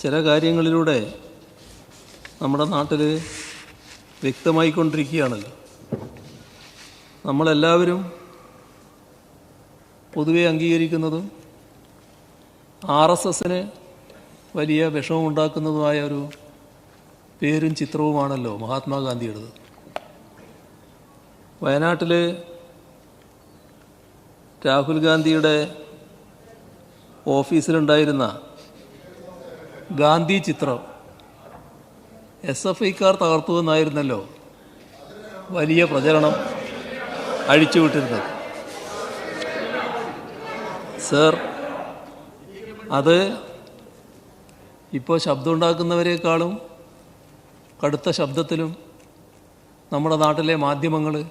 ചില കാര്യങ്ങളിലൂടെ നമ്മുടെ നാട്ടിൽ വ്യക്തമായിക്കൊണ്ടിരിക്കുകയാണല്ലോ. നമ്മളെല്ലാവരും പൊതുവെ അംഗീകരിക്കുന്നതും ആർ എസ് എസിന് വലിയ വിഷമമുണ്ടാക്കുന്നതുമായ ഒരു പേരും ചിത്രവുമാണല്ലോ മഹാത്മാഗാന്ധിയുടേത്. വയനാട്ടിൽ രാഹുൽ ഗാന്ധിയുടെ ഓഫീസിലുണ്ടായിരുന്ന ഗാന്ധി ചിത്രം. എസ് എഫ് ഐക്കാർ തകർത്തു എന്നായിരുന്നല്ലോ വലിയ പ്രചരണം അഴിച്ചുവിട്ടിരുന്നത്. സർ അത് ഇപ്പോൾ ശബ്ദമുണ്ടാക്കുന്നവരെക്കാളും കടുത്ത ശബ്ദത്തിലും നമ്മുടെ നാട്ടിലെ മാധ്യമങ്ങൾ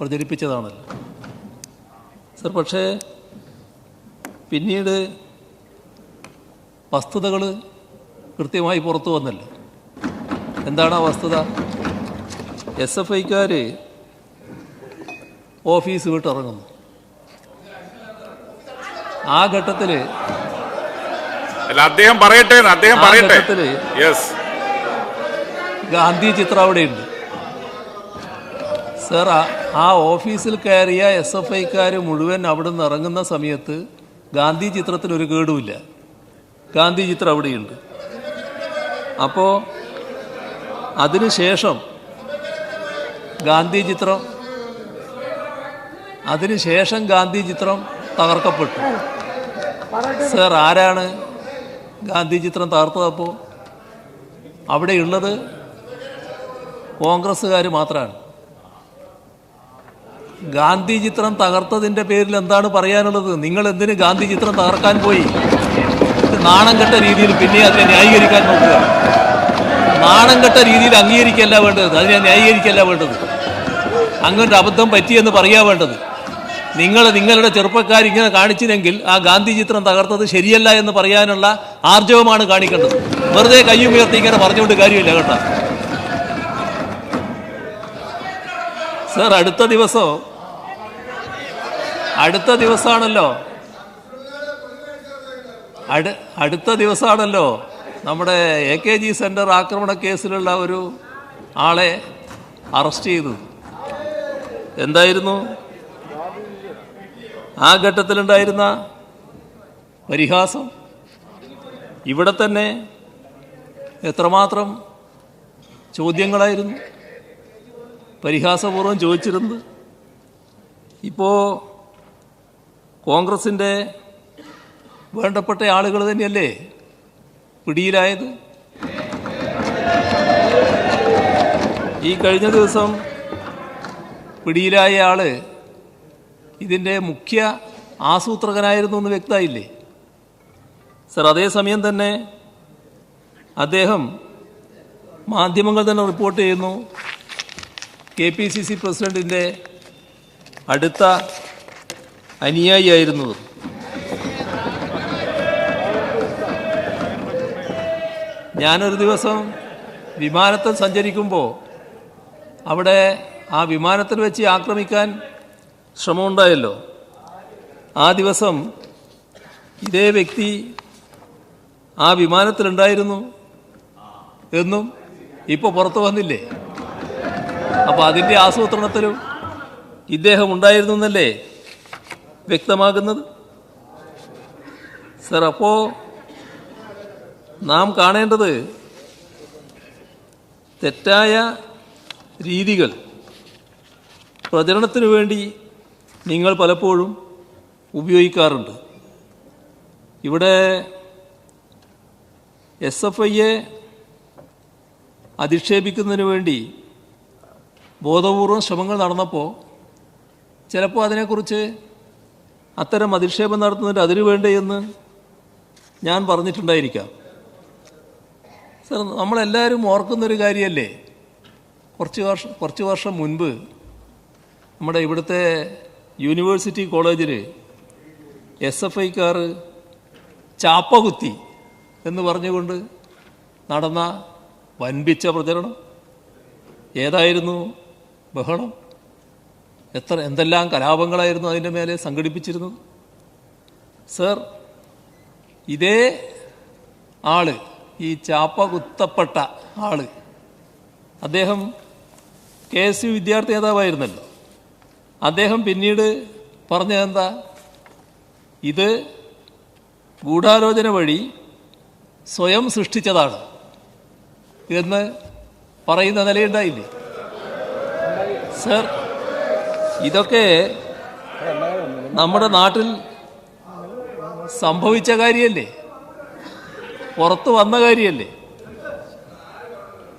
പ്രചരിപ്പിച്ചതാണല്ലോ. സർ പക്ഷേ പിന്നീട് വസ്തുതകൾ കൃത്യമായി പുറത്തു വന്നില്ല. എന്താണ് ആ വസ്തുത എസ് എഫ് ഐക്കാർ ഓഫീസ് വിട്ടിറങ്ങുന്നു ആ ഘട്ടത്തിൽ അദ്ദേഹം പറയട്ടെ അദ്ദേഹം പറയട്ടെ. ഗാന്ധി ചിത്രം അവിടെയുണ്ട്. സർ ആ- ആ ഓഫീസിൽ കയറിയ എസ് എഫ് ഐക്കാർ മുഴുവൻ അവിടെ നിന്ന് ഇറങ്ങുന്ന സമയത്ത് ഗാന്ധി ചിത്രത്തിൽ ഒരു കേടുമില്ല. ഗാന്ധി ചിത്രം അവിടെയുണ്ട്. അപ്പോൾ അതിനുശേഷം ഗാന്ധി ചിത്രം അതിനുശേഷം ഗാന്ധി ചിത്രം തകർക്കപ്പെട്ടു. സർ ആരാണ് ഗാന്ധി ചിത്രം തകർത്തതപ്പോൾ അവിടെയുള്ളത് കോൺഗ്രസ്സുകാർ മാത്രമാണ്. ഗാന്ധി ചിത്രം തകർത്തതിന്റെ പേരിൽ എന്താണ് പറയാനുള്ളത്? നിങ്ങൾ എന്തിനു ഗാന്ധി ചിത്രം തകർക്കാൻ പോയി? നാണം കെട്ട രീതിയിൽ പിന്നെ അതിനെ ന്യായീകരിക്കാൻ നോക്കുക. നാണം കെട്ട രീതിയിൽ അംഗീകരിക്കല്ല വേണ്ടത്. അതിനെ ന്യായീകരിക്കല്ല വേണ്ടത്. അങ്ങനൊരു അബദ്ധം പറ്റിയെന്ന് പറയാ വേണ്ടത്. നിങ്ങൾ നിങ്ങളുടെ ചെറുപ്പക്കാർ ഇങ്ങനെ കാണിച്ചില്ലെങ്കിൽ ആ ഗാന്ധി ചിത്രം തകർത്തത് ശരിയല്ല എന്ന് പറയാനുള്ള ആർജവമാണ് കാണിക്കേണ്ടത്. വെറുതെ കയ്യുയർത്തി ഇങ്ങനെ പറഞ്ഞുകൊണ്ട് കാര്യമില്ല കേട്ടോ. സർ അടുത്ത ദിവസം? അടുത്ത ദിവസമാണല്ലോ. അടുത്ത ദിവസമാണല്ലോ. നമ്മുടെ എ കെ ജി സെന്റർ ആക്രമണ കേസിലുള്ള ഒരു ആളെ അറസ്റ്റ് ചെയ്തു. എന്തായിരുന്നു? ആ ഘട്ടത്തിലുണ്ടായിരുന്ന പരിഹാസം? ഇവിടെ തന്നെ എത്രമാത്രം ചോദ്യങ്ങളായിരുന്നു? പരിഹാസപൂർവം ചോദിച്ചിരുന്നത്. ഇപ്പോൾ കോൺഗ്രസിന്റെ വേണ്ടപ്പെട്ട ആളുകൾ തന്നെയല്ലേ? പിടിയിലായത്? ഈ കഴിഞ്ഞ ദിവസം പിടിയിലായ ആൾ ഇതിന്റെ മുഖ്യ ആസൂത്രകനായിരുന്നു എന്ന് വ്യക്തമായില്ലേ? സർ അതേസമയം തന്നെ അദ്ദേഹം മാധ്യമങ്ങൾ തന്നെ റിപ്പോർട്ട് ചെയ്യുന്നു. കെ പി സി സി പ്രസിഡന്റിന്റെ അടുത്ത അനുയായിയായിരുന്നു ഞാനൊരു ദിവസം വിമാനത്തിൽ സഞ്ചരിക്കുമ്പോൾ അവിടെ ആ വിമാനത്തിൽ വെച്ച് ആക്രമിക്കാൻ ശ്രമമുണ്ടായല്ലോ. ആ ദിവസം ഇതേ വ്യക്തി ആ വിമാനത്തിലുണ്ടായിരുന്നു എന്നും ഇപ്പോൾ പുറത്തു വന്നില്ലേ? അപ്പോൾ അതിന്റെ ആസൂത്രണത്തിലും ഇദ്ദേഹം ഉണ്ടായിരുന്നു എന്നല്ലേ വ്യക്തമാകുന്നത്? സർ അപ്പോൾ നാം കാണേണ്ടത് തെറ്റായ രീതികൾ പ്രചരണത്തിന് വേണ്ടി നിങ്ങൾ പലപ്പോഴും ഉപയോഗിക്കാറുണ്ട്. ഇവിടെ എസ് എഫ് ഐയെ അധിക്ഷേപിക്കുന്നതിന് വേണ്ടി ബോധപൂർവം ശ്രമങ്ങൾ നടന്നപ്പോൾ ചിലപ്പോൾ അതിനെക്കുറിച്ച് അത്തരം അധിക്ഷേപം നടത്തുന്നതിന്റെ എന്ന് ഞാൻ പറഞ്ഞിട്ടുണ്ടായിരിക്കാം. സർ നമ്മളെല്ലാവരും ഓർക്കുന്നൊരു കാര്യമല്ലേ കുറച്ച് വർഷം കുറച്ച് വർഷം മുൻപ് നമ്മുടെ ഇവിടുത്തെ യൂണിവേഴ്സിറ്റി കോളേജിൽ എസ് എഫ് ഐക്കാർ ചാപ്പകുത്തി എന്ന് പറഞ്ഞുകൊണ്ട് നടന്ന വൻപിച്ച പ്രചരണം. ഏതായിരുന്നു ബഹളം? എത്ര എന്തെല്ലാം കലാപങ്ങളായിരുന്നു അതിന്റെ മേലെ സംഘടിപ്പിച്ചിരുന്നത്? സർ ഇതേ ആൾ ഈ ചാപ്പ കുത്തപ്പെട്ട ആൾ. അദ്ദേഹം കെ എസ് യു വിദ്യാർത്ഥി നേതാവായിരുന്നല്ലോ. അദ്ദേഹം പിന്നീട് പറഞ്ഞതെന്താ? ഇത് ഗൂഢാലോചന വഴി സ്വയം സൃഷ്ടിച്ചതാണ് എന്ന് പറയുന്ന നിലയുണ്ടായില്ലേ? സർ ഇതൊക്കെ നമ്മുടെ നാട്ടിൽ സംഭവിച്ച കാര്യമല്ലേ പുറത്ത് വന്ന കാര്യമല്ലേ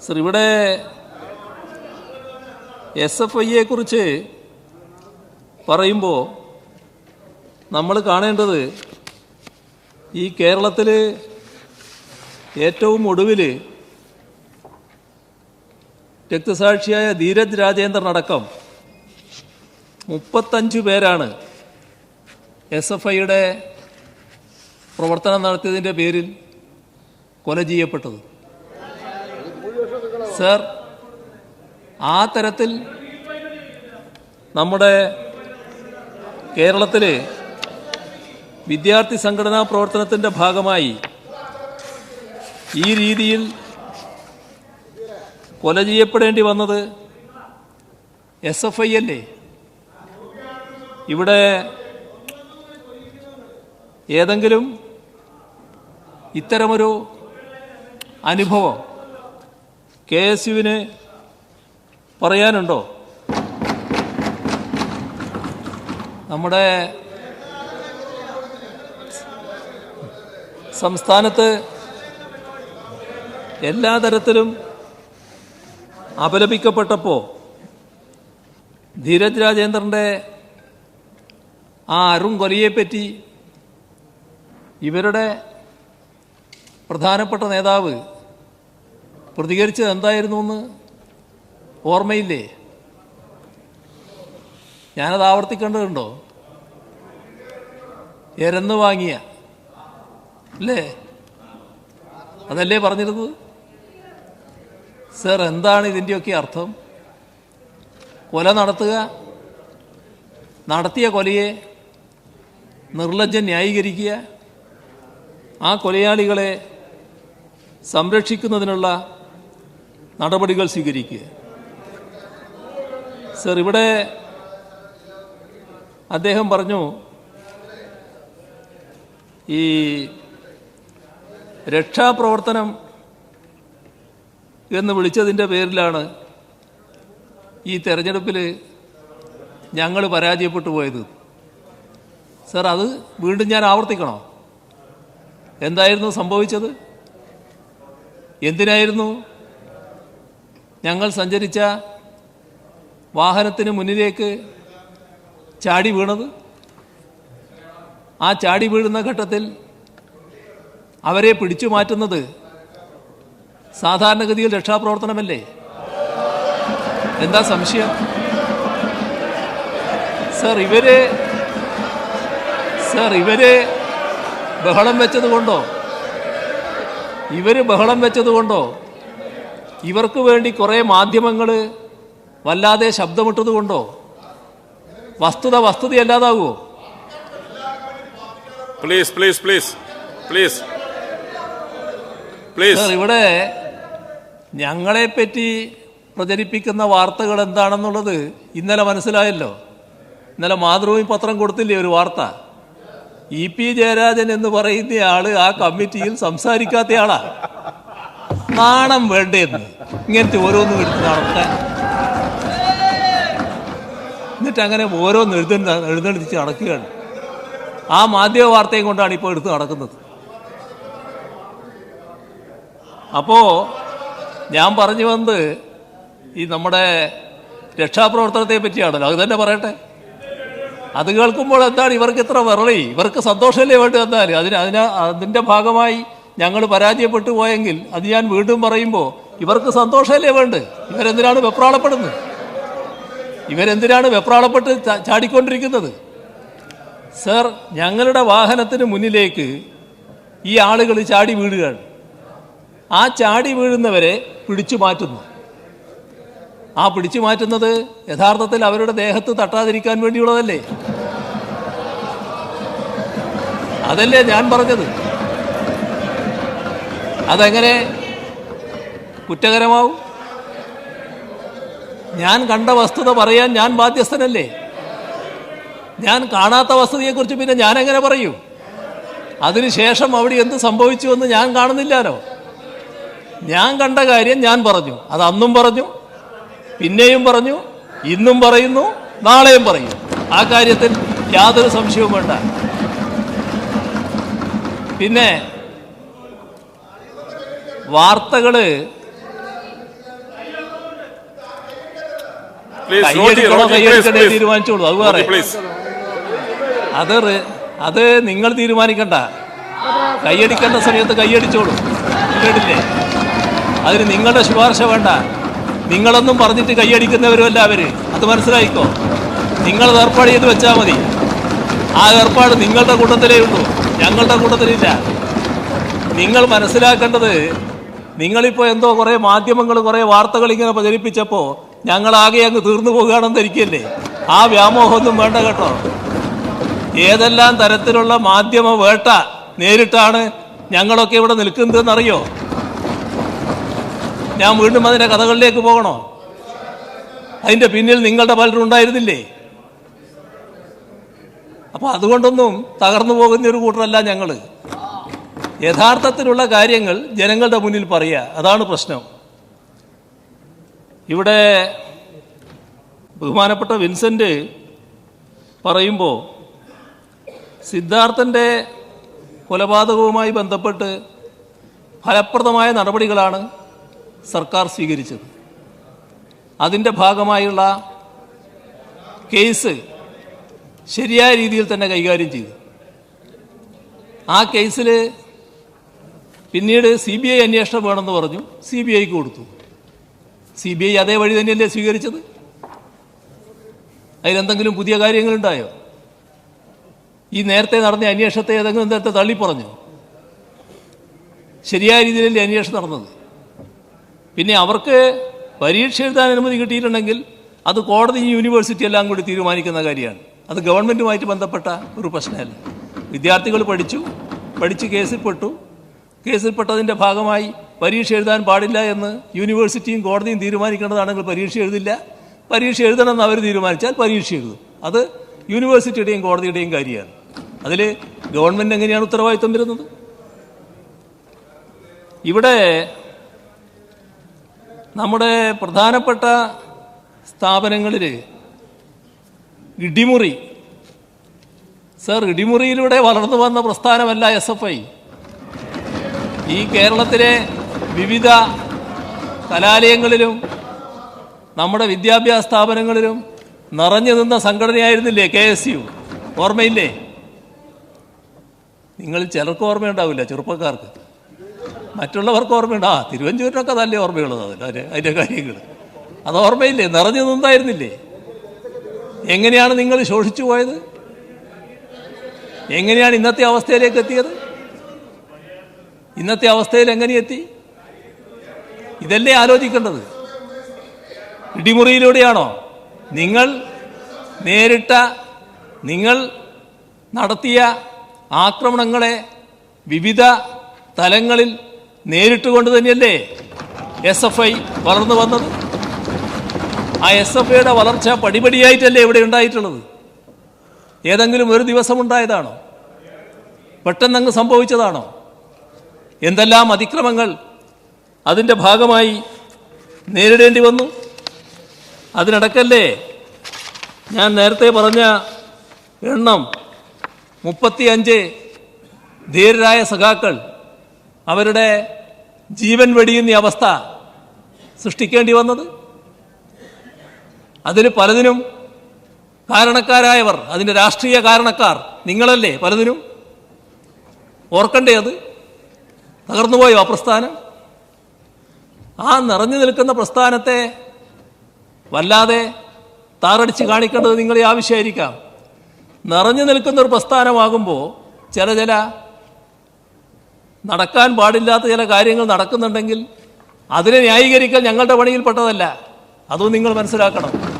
സർ ഇവിടെ എസ് എഫ് ഐയെ കുറിച്ച് പറയുമ്പോൾ നമ്മൾ കാണേണ്ടത് ഈ കേരളത്തിൽ ഏറ്റവും ഒടുവിൽ രക്തസാക്ഷിയായ ധീരജ് രാജേന്ദ്രൻ അടക്കം മുപ്പത്തഞ്ച് പേരാണ് എസ് എഫ് ഐയുടെ പ്രവർത്തനം നടത്തിയതിന്റെ പേരിൽ കൊല ചെയ്യപ്പെട്ടത്. സർ ആ തരത്തിൽ നമ്മുടെ കേരളത്തിലെ വിദ്യാർത്ഥി സംഘടനാ പ്രവർത്തനത്തിന്റെ ഭാഗമായി ഈ രീതിയിൽ കൊല ചെയ്യപ്പെടേണ്ടി വന്നത് എസ് എഫ് ഐ അല്ലേ? ഇവിടെ ഏതെങ്കിലും ഇത്തരമൊരു അനുഭവം. കെ എസ് യുവിന് പറയാനുണ്ടോ? നമ്മുടെ സംസ്ഥാനത്ത് എല്ലാ തരത്തിലും അപലപിക്കപ്പെട്ടപ്പോൾ ധീരജ് രാജേന്ദ്രന്റെ ആ അരുൺ കൊലയെപ്പറ്റി ഇവരുടെ പ്രധാനപ്പെട്ട നേതാവ് പ്രതികരിച്ചത് എന്തായിരുന്നു എന്ന് ഓർമ്മയില്ലേ? ഞാനത് ആവർത്തിക്കേണ്ടതുണ്ടോ? എരന്ന് വാങ്ങിയ. അല്ലേ? അതല്ലേ പറഞ്ഞിരുന്നത്? സർ എന്താണ് ഇതിന്റെയൊക്കെ അർത്ഥം? കൊല നടത്തുക നടത്തിയ കൊലയെ നിർലജ്ജം ന്യായീകരിക്കുക ആ കൊലയാളികളെ സംരക്ഷിക്കുന്നതിനുള്ള നടപടികൾ സ്വീകരിക്കുക. സർ ഇവിടെ അദ്ദേഹം പറഞ്ഞു ഈ രക്ഷാപ്രവർത്തനം എന്ന് വിളിച്ചതിന്റെ പേരിലാണ് ഈ തെരഞ്ഞെടുപ്പിൽ ഞങ്ങൾ പരാജയപ്പെട്ടു പോയത്. സർ അത് വീണ്ടും ഞാൻ ആവർത്തിക്കണോ? എന്തായിരുന്നു സംഭവിച്ചത്? എന്തിനായിരുന്നു? ഞങ്ങൾ സഞ്ചരിച്ച വാഹനത്തിന് മുന്നിലേക്ക് ചാടി വീണത്. ആ ചാടി വീഴുന്ന ഘട്ടത്തിൽ അവരെ പിടിച്ചു മാറ്റുന്നത് സാധാരണഗതിയിൽ രക്ഷാപ്രവർത്തനമല്ലേ? എന്താ സംശയം? സർ ഇവർ സർ ഇവർ ബഹളം വെച്ചത് കൊണ്ടോ ഇവർ ബഹളം വെച്ചത് കൊണ്ടോ ഇവർക്ക് വേണ്ടി കുറേ മാധ്യമങ്ങൾ വല്ലാതെ ശബ്ദമിട്ടത് കൊണ്ടോ വസ്തുത വസ്തുതയല്ലാതാകുമോ please please please please please ഇവിടെ ഞങ്ങളെ പറ്റി പ്രചരിപ്പിക്കുന്ന വാർത്തകൾ എന്താണെന്നുള്ളത് ഇന്നലെ മനസ്സിലായല്ലോ. ഇന്നലെ മാതൃഭൂമി പത്രം കൊടുത്തില്ലേ ഒരു വാർത്ത? ഇ പി ജയരാജൻ എന്ന് പറയുന്ന ആൾ ആ കമ്മിറ്റിയിൽ സംസാരിക്കാത്തയാളാ നാണം വേണ്ടേന്ന് ഇങ്ങനത്തെ ഓരോന്നും എടുത്ത് നടത്താൻ. എന്നിട്ട് അങ്ങനെ ഓരോന്ന് എഴുതുന്ന എഴുന്നള്ളിച്ച് നടക്കുകയാണ്. ആ മാധ്യമ വാർത്തയും കൊണ്ടാണ് ഇപ്പോൾ എടുത്ത് നടക്കുന്നത്. അപ്പോ ഞാൻ പറഞ്ഞു വന്നത് ഈ നമ്മുടെ രക്ഷാപ്രവർത്തനത്തെ പറ്റിയാണല്ലോ. അത് തന്നെ പറയട്ടെ. അത് കേൾക്കുമ്പോൾ എന്താണ് ഇവർക്ക് ഇത്ര വിറളി? ഇവർക്ക് സന്തോഷമല്ലേ വേണ്ടത് എന്നാൽ? അതിന് അതിന് അതിന്റെ ഭാഗമായി ഞങ്ങൾ പരാജയപ്പെട്ടു പോയെങ്കിൽ അത് ഞാൻ വീണ്ടും പറയുമ്പോൾ ഇവർക്ക് സന്തോഷമല്ലേ വേണ്ട ഇവരെന്തിനാണ് വെപ്രാളപ്പെടുന്നത്? ഇവരെന്തിനാണ് വെപ്രാളപ്പെട്ട് ചാടിക്കൊണ്ടിരിക്കുന്നത്? സർ ഞങ്ങളുടെ വാഹനത്തിന് മുന്നിലേക്ക് ഈ ആളുകൾ ചാടി വീഴുകയാണ്. ആ ചാടി വീഴുന്നവരെ പിടിച്ചു മാറ്റുന്നു. ആ പിടിച്ചു മാറ്റുന്നത് യഥാർത്ഥത്തിൽ അവരുടെ ദേഹത്ത് തട്ടാതിരിക്കാൻ വേണ്ടിയുള്ളതല്ലേ? അതല്ലേ ഞാൻ പറഞ്ഞത്. അതെങ്ങനെ? കുറ്റകരമാവും? ഞാൻ കണ്ട വസ്തുത പറയാൻ ഞാൻ ബാധ്യസ്ഥനല്ലേ? ഞാൻ കാണാത്ത വസ്തുതയെക്കുറിച്ച് പിന്നെ ഞാൻ എങ്ങനെ പറയൂ? അതിനുശേഷം അവിടെ എന്ത് സംഭവിച്ചു എന്ന് ഞാൻ കാണുന്നില്ലാലോ ഞാൻ കണ്ട കാര്യം ഞാൻ പറഞ്ഞു. അത് അന്നും പറഞ്ഞു പിന്നെയും പറഞ്ഞു ഇന്നും പറയുന്നു നാളെയും പറയും. ആ കാര്യത്തിൽ യാതൊരു സംശയവും വേണ്ട. പിന്നെ കൈയടിക്കണോ കൈയടിക്കണ്ടേ തീരുമാനിച്ചോളൂ അത് വേറെ. അത് അത് നിങ്ങൾ തീരുമാനിക്കണ്ട. കൈയടിക്കേണ്ട സമയത്ത് കൈയടിച്ചോളൂ കേട്ടില്ലേ? അതിന് നിങ്ങളുടെ ശുപാർശ വേണ്ട. നിങ്ങളൊന്നും പറഞ്ഞിട്ട് കൈയടിക്കുന്നവരുമല്ല അവർ. അത് മനസ്സിലായിക്കോ? നിങ്ങൾ ഏർപ്പാട് ചെയ്ത് വെച്ചാൽ മതി. ആ ഏർപ്പാട് നിങ്ങളുടെ കൂട്ടത്തിലേ ഉള്ളൂ. ഞങ്ങളുടെ കൂട്ടത്തിലില്ല. നിങ്ങൾ മനസ്സിലാക്കേണ്ടത് നിങ്ങളിപ്പോൾ എന്തോ കുറേ മാധ്യമങ്ങൾ കുറേ വാർത്തകൾ ഇങ്ങനെ പ്രചരിപ്പിച്ചപ്പോൾ ആകെ അങ്ങ് തീർന്നു പോകുകയാണെന്ന് ധരിക്കല്ലേ ആ വ്യാമോഹമൊന്നും വേണ്ട കേട്ടോ. ഏതെല്ലാം തരത്തിലുള്ള മാധ്യമ വേട്ട നേരിട്ടാണ് ഞങ്ങളൊക്കെ ഇവിടെ നിൽക്കുന്നതെന്നറിയോ? ഞാൻ വീണ്ടും അതിന്റെ കഥകളിലേക്ക് പോകണോ? അതിന്റെ പിന്നിൽ നിങ്ങളുടെ പലരും ഉണ്ടായിരുന്നില്ലേ? അപ്പൊ അതുകൊണ്ടൊന്നും തകർന്നു പോകുന്ന ഒരു കൂട്ടരല്ല ഞങ്ങൾ. യഥാർത്ഥത്തിലുള്ള കാര്യങ്ങൾ ജനങ്ങളുടെ മുന്നിൽ പറയുക. അതാണ് പ്രശ്നം. ഇവിടെ ബഹുമാനപ്പെട്ട വിൻസെന്റ് പറയുമ്പോൾ സിദ്ധാർത്ഥന്റെ കൊലപാതകവുമായി ബന്ധപ്പെട്ട് ഫലപ്രദമായ നടപടികളാണ് സർക്കാർ സ്വീകരിച്ചത്. അതിന്റെ ഭാഗമായുള്ള കേസ് ശരിയായ രീതിയിൽ തന്നെ കൈകാര്യം ചെയ്തു. ആ കേസിൽ പിന്നീട് സി ബി ഐ അന്വേഷണം വേണമെന്ന് പറഞ്ഞു. സി ബി ഐക്ക് കൊടുത്തു. സി ബി ഐ അതേ വഴി തന്നെയല്ലേ സ്വീകരിച്ചത്? അതിലെന്തെങ്കിലും പുതിയ കാര്യങ്ങളുണ്ടായോ? ഈ നേരത്തെ നടന്ന അന്വേഷണത്തെ ഏതെങ്കിലും നേരത്തെ തള്ളിപ്പറഞ്ഞു? ശരിയായ രീതിയിലല്ലേ അന്വേഷണം നടന്നത്. പിന്നെ അവർക്ക് പരീക്ഷ എഴുതാൻ അനുമതി കിട്ടിയിട്ടുണ്ടെങ്കിൽ അത് കോടതി യൂണിവേഴ്സിറ്റി എല്ലാം കൂടി തീരുമാനിക്കുന്ന കാര്യമാണ്. അത് ഗവൺമെന്റുമായിട്ട് ബന്ധപ്പെട്ട ഒരു പ്രശ്നമല്ല. വിദ്യാർത്ഥികൾ പഠിച്ചു പഠിച്ച് കേസിൽപ്പെട്ടു കേസിൽപ്പെട്ടതിന്റെ ഭാഗമായി പരീക്ഷ എഴുതാൻ പാടില്ല എന്ന് യൂണിവേഴ്സിറ്റിയും കോടതിയും തീരുമാനിക്കേണ്ടതാണെങ്കിൽ പരീക്ഷ എഴുതില്ല. പരീക്ഷ എഴുതണമെന്ന് അവർ തീരുമാനിച്ചാൽ പരീക്ഷ എഴുതും. അത് യൂണിവേഴ്സിറ്റിയുടെയും കോടതിയുടെയും കാര്യമാണ്. അതിൽ ഗവൺമെന്റ് എങ്ങനെയാണ് ഉത്തരവാദിത്വം വരുന്നത് ഇവിടെ നമ്മുടെ പ്രധാനപ്പെട്ട സ്ഥാപനങ്ങളിൽ ഇടിമുറി. സർ ഇടിമുറിയിലൂടെ വളർന്നു വന്ന പ്രസ്ഥാനമല്ല എസ് എഫ് ഐ. ഈ കേരളത്തിലെ വിവിധ കലാലയങ്ങളിലും നമ്മുടെ വിദ്യാഭ്യാസ സ്ഥാപനങ്ങളിലും നിറഞ്ഞു നിന്ന സംഘടനയായിരുന്നില്ലേ കെ എസ് യു? ഓർമ്മയില്ലേ? നിങ്ങൾ ചിലർക്ക് ഓർമ്മയുണ്ടാവില്ല ചെറുപ്പക്കാർക്ക്. മറ്റുള്ളവർക്ക് ഓർമ്മയുണ്ട്. ആ തിരുവഞ്ചൂരിനൊക്കെ നല്ല ഓർമ്മയുള്ളത് അതിന് അതിന്റെ കാര്യങ്ങൾ. അത് ഓർമ്മയില്ലേ? നിറഞ്ഞു നിന്നായിരുന്നില്ലേ? എങ്ങനെയാണ് നിങ്ങൾ ശോഷിച്ചു പോയത്? എങ്ങനെയാണ് ഇന്നത്തെ അവസ്ഥയിലേക്ക് എത്തിയത്? ഇന്നത്തെ അവസ്ഥയിൽ എങ്ങനെ എത്തി ഇതല്ലേ ആലോചിക്കേണ്ടത്. ഇടിമുറിയിലൂടെയാണോ? നിങ്ങൾ നേരിട്ട നിങ്ങൾ നടത്തിയ ആക്രമണങ്ങളെ വിവിധ തലങ്ങളിൽ നേരിട്ടുകൊണ്ട് തന്നെയല്ലേ എസ് എഫ് ഐ വളർന്നു വന്നത്? ആ എസ് എഫ് ഐയുടെ വളർച്ച പടിപടിയായിട്ടല്ലേ ഇവിടെ ഉണ്ടായിട്ടുള്ളത്? ഏതെങ്കിലും ഒരു ദിവസം ഉണ്ടായതാണോ പെട്ടെന്നങ്ങ് സംഭവിച്ചതാണോ? എന്തെല്ലാം അതിക്രമങ്ങൾ അതിന്റെ ഭാഗമായി നേരിടേണ്ടി വന്നു. അതിനടക്കല്ലേ ഞാൻ നേരത്തെ പറഞ്ഞ എണ്ണം മുപ്പത്തിയഞ്ച് ധീരരായ സഖാക്കൾ അവരുടെ ജീവൻ വെടിയുന്ന അവസ്ഥ സൃഷ്ടിക്കേണ്ടി വന്നത്. അതിന് പലതിനും കാരണക്കാരായവർ അതിന്റെ രാഷ്ട്രീയ കാരണക്കാർ നിങ്ങളല്ലേ പലതിനും? ഓർക്കണ്ടേ അത്? തകർന്നുപോയോ ആ പ്രസ്ഥാനം? ആ നിറഞ്ഞു നിൽക്കുന്ന പ്രസ്ഥാനത്തെ വല്ലാതെ താറടിച്ച് കാണിക്കേണ്ടത് നിങ്ങളെ ആവശ്യമായിരിക്കാം. നിറഞ്ഞു നിൽക്കുന്ന ഒരു പ്രസ്ഥാനമാകുമ്പോൾ ചില ചില നടക്കാൻ പാടില്ലാത്ത ചില കാര്യങ്ങൾ നടക്കുന്നുണ്ടെങ്കിൽ അതിനെ ന്യായീകരിക്കൽ ഞങ്ങളുടെ പണിയിൽപ്പെട്ടതല്ല. അതും നിങ്ങൾ മനസ്സിലാക്കണം.